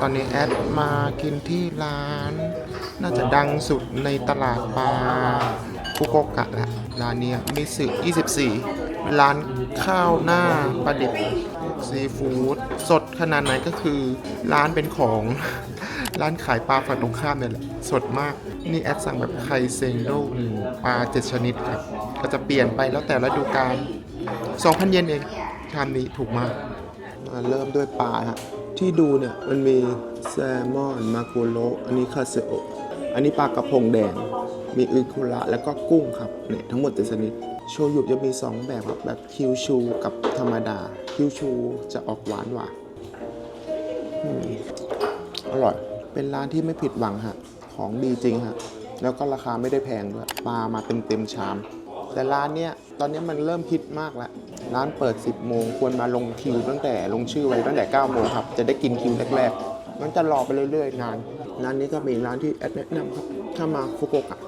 ตอนนี้แอดมากินที่ร้าน น่าจะดังสุดในตลาดปลาฟุโกกะแหละร้านนี้มิสึ24 ร้านข้าวหน้าปลาดิบซีฟู้ดสดขนาดไหนก็คือ ร้านเป็นของร้านขายปลาฝั่งตรงข้ามเนี่ยแหละ สดมาก นี่แอดสั่งแบบไคเซนโดหนึ่งปลาเจ็ดชนิดครับ ก็จะเปลี่ยนไปแล้วแต่ฤดูกาล2,000 เยนเอง ชามนี้ถูกมากมาเริ่มด้วยปลาฮะที่ดูเนี่ยมันมีแซลมอนมาโกโรอันนี้คาเซโออันนี้ปลากระพงแดง มีอึคุระแล้วก็กุ้งครับเนี่ยทั้งหมดเจ็ดชนิดโชยุจะมี 2 แบบครับแบบคิวชูกับธรรมดา คิวชูจะออกหวานหวานอร่อย เป็นร้านที่ไม่ผิดหวังฮะ ของดีจริงฮะ แล้วก็ราคาไม่ได้แพงด้วย ปลามาเต็มเต็มชาม แต่ร้านเนี้ย ตอนนี้มันเริ่มฮิตมากแล้ว ร้านเปิด 10 โมงควรมาลงคิวตั้งแต่ลงชื่อไว้ตั้งแต่ 9 โมงครับ จะได้กินคิวแรกๆมันจะรอไปเรื่อยๆนาน ร้านนี้ก็มีร้านที่แอดแนะนำครับ ถ้ามาฟุกุโอกะ